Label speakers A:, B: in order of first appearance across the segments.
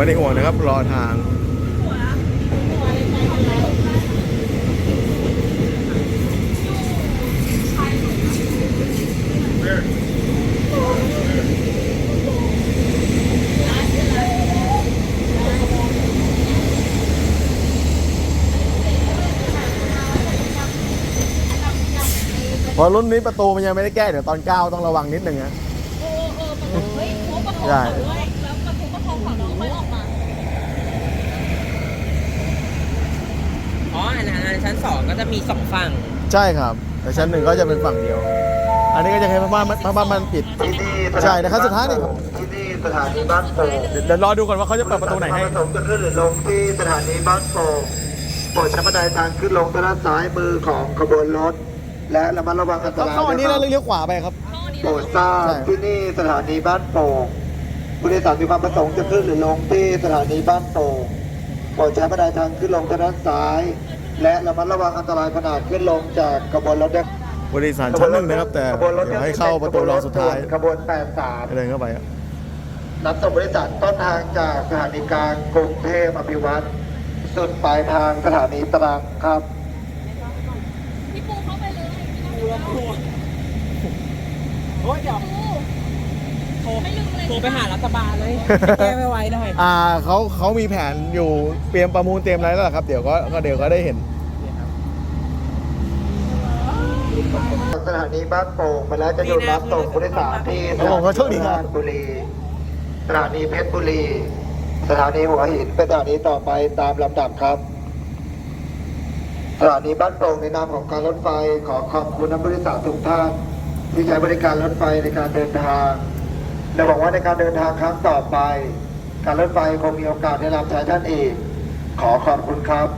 A: ไม่ได้ห่วงนะครับ รอทางเพอรุ่นนี้ประตูมันยังไม่ได้แก้ เดี๋ยวตอนก้าวต้องระวังนิดนึงนะ
B: เออเออประตูเฮ้ยโค้งประคอง
A: ใช่
B: เขาด้วยแล้วประตูประคองของน้องค่อยออกมา
C: อ๋ออันนั้นอันนั้นชั้นสองก็จะมีสองฝั่ง
A: ใช่ครับ แต่ชั้นหนึ่งก็จะเป็นฝั่งเดียว อันนี้ก็จะให้พม่าพม่ามันปิด
D: ที่นี่
A: ใช่นะครับสุดท้ายนี่
D: ที่นี่สถานีบ้านโป่ง
A: เดี๋ยวเดี๋ยวรอดูก่อนว่าเขาจะเปิดประตูไหนให้
D: ผู้โดยสารประสงค์จะขึ้นหรือลงที่สถานีบ้านโป่งโปรดใช้บันไดทางขึ้นลงทางด้านซ้ายมือของขบวนรถ และระมัดระวังอันต
A: เขา
D: ราย
A: เข้าอันนี้
D: ด้
A: แล้ว
D: วยครับ
A: เลี้ยวขวาไปครับ
B: ห้องนี้
D: โปรดทราบ
A: ใช่
D: ที่นี่สถานีบ้านโป่งผู้โดยสารมีความประสงค์จะขึ้นหรือลงที่สถานีบ้านโป่งโปรดใช้บันไดทางขึ้นลงทางด้านซ้าย และระมัดระวังอันตรายขณะขึ้นลงจากขบวนรถด้วย
A: บริษัทชั้นหนึ่งนะครับ แต่
D: ขบวนรถ
A: เดี๋ยวให้เข้าประตูรองสุดท้าย
D: ขบวน83
A: ให้เดินเข้าไปครับ
D: รับส่งบริษัทต้นทางจากสถานีกลางกรุงเทพอภิวัตรสุดปลายทางสถานีตรังครับ
B: พี่ปูเข้าไปเลยพี่ปู
C: โอ้ยเดี๋ยว
B: โทรไม่ลืมเลย
C: โทรไปหารัฐบาลเลยแก้ไม่ไว้หน่อย
A: อ่าเขาเขามีแผนอยู่เตรียมประมูลเตรียมอะไรแล้วล่ะครับ เดี๋ยวก็ก็เดี๋ยวก็ได้เห็น
D: สถานีบ้านโป่งมาแล้วจะหยุดรับส่งผู้โดยสารที่ส
A: ครับผมขอโชคดีครับ
D: ราชบุรี สถานีเพชรบุรี สถานีหัวหินเป็นสถานีต่อไปตามลำดับครับ สถานีบ้านโป่งในนามของการรถไฟขอขอบคุณนักบริษัททุกท่านที่ใช้บริการรถไฟในการเดินทาง และบอกว่าในการเดินทางครั้งต่อไป การรถไฟคงมีโอกาสได้รับใช้ท่านอีกขอขอบคุณครับ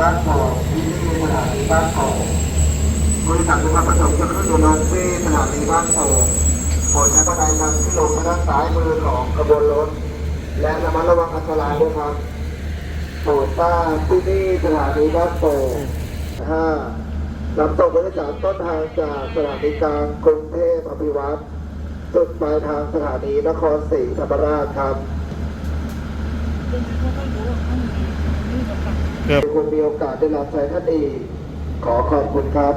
D: บ้านโป่งที่นี่สถานีบ้านโป่งบริษัทมีความประสงค์จะขึ้นอยู่ลงที่สถานีบ้านโป่งโปรดใช้บันไดทางที่ลงทางด้านซ้ายมือของขบวนรถ และระมัดระวังอันตรายด้วยครับโปรดทราบที่นี่สถานีบ้านโป่งห้ารับส่งบริษัทต้นทางจากสถานีกลางกรุงเทพอภิวัตรสุดปลายทางสถานีนครศรีธรรมราชครับ
A: ครับ
D: คนมีโอกาสได้รับใช้ท่านอีกขอขอบคุณครับ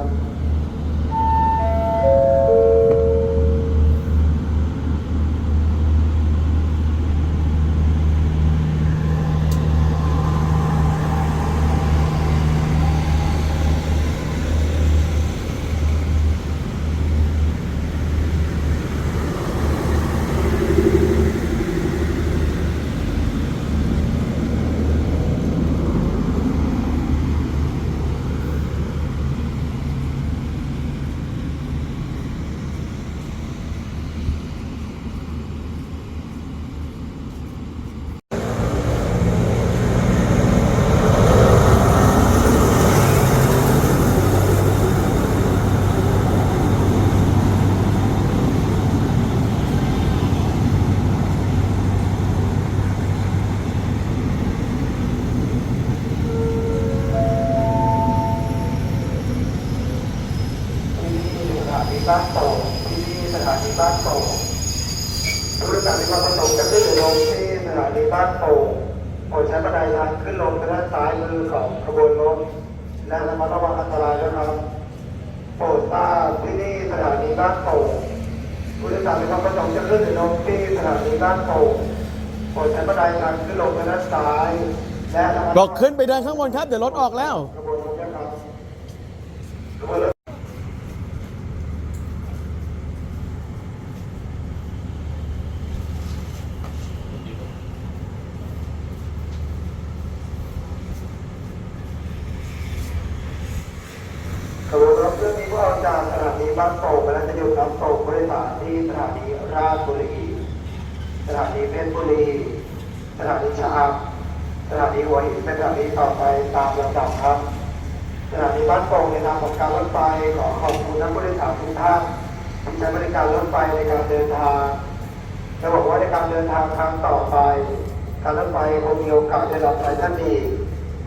D: บ้านโป่งที่นี่สถานีบ้านโป่งผู้โดยสารมีความประสงค์จะขึ้นหรือลงที่สถานีบ้านโป่งโปรดใช้บันไดทางขึ้นลงทางด้านซ้ายมือของขบวนรถและระมัดระวังอันตรายด้วยครับโปรดทราบที่นี่สถานีบ้านโป่งผู้โดยสารมีความประสงค์จะขึ้นหรือลงที่สถานีบ้านโป่งโปรดใช้บันไดทางขึ้นลงทางด้านซ้ายและระมัดระวัง
A: บอกขึ้นไปเดินข้างบนครับ เดี๋ยวรถออกแล้ว
D: ขบวนรถนะครับขบวนรถ ขบวนรถเครื่องนี้ก็ออกจากสถา นีบ้านโป่งแล้วจะอยู่น้ำตกบริษัทที่สถานีราชบุรี สถานีเพชรบุรี สถานีชะอำสถานีหัวหินเป็นสถานีต่อไปตามลำดับครับ สถานีบ้านโป่งในนามของการรถไฟขอขอบคุณนักบริษัททุกท่านที่ใช้บริการรถไฟในการเดินทางจะบอกว่าในการเดินทางครั้งต่อไป การรถไฟคงมีโอกาสได้รับใช้ท่านอี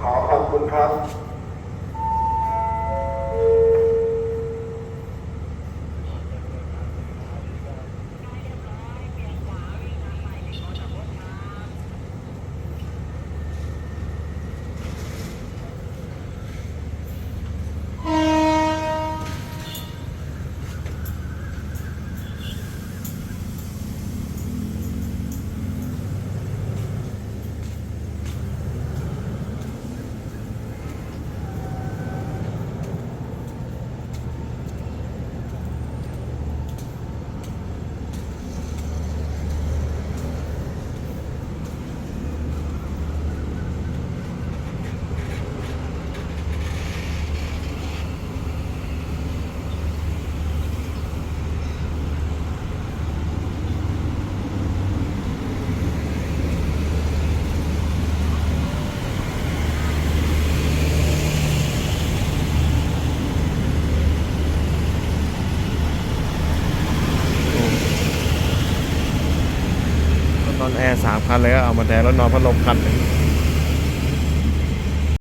D: ขอขอบคุณครับ
A: รถนอนแอร์สาม คันเลยก็เอามาแทนแล้วนอนพัดลมคันหนึ่ง